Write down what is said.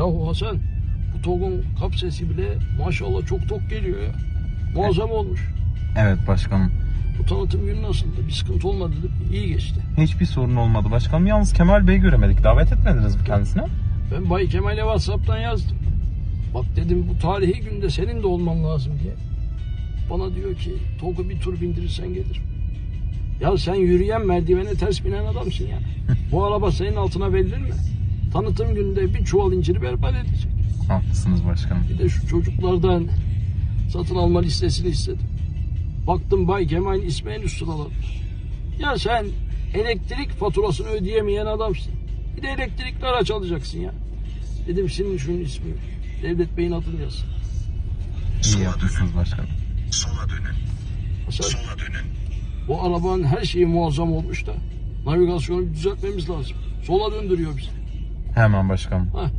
Yahu Hasan bu TOG'un kap sesi bile maşallah çok tok geliyor ya. Muazzam olmuş. Evet başkanım. Bu tanıtım günü nasıldı? Bir sıkıntı olmadı değil mi? İyi geçti. Hiçbir sorun olmadı başkanım. Yalnız Kemal Bey'i göremedik. Davet etmediniz mi kendisine? Ben Bay Kemal'e WhatsApp'tan yazdım. Bak dedim bu tarihi günde senin de olman lazım diye. Bana diyor ki TOG'u bir tur bindirirsen gelirim. Ya sen yürüyen merdivene ters binen adamsın ya. Bu araba senin altına verilir mi? Tanıtım günde bir çuval inciri berbat edecek. Haklısınız başkanım. Bir de şu çocuklardan satın alma listesini istedim. Baktım Bay Kemal'in ismi en üst sıralarda. Ya sen elektrik faturasını ödeyemeyen adamsın. Bir de elektrikli araç alacaksın ya. Dedim senin şunun ismi. Devlet Bey'in adını yaz. İyi yapmışsınız başkanım. Sola dönün. Sola dönün. bu arabanın her şeyi muazzam olmuş da navigasyonu düzeltmemiz lazım. Sola döndürüyor bizi. Hemen başkanım. Hah,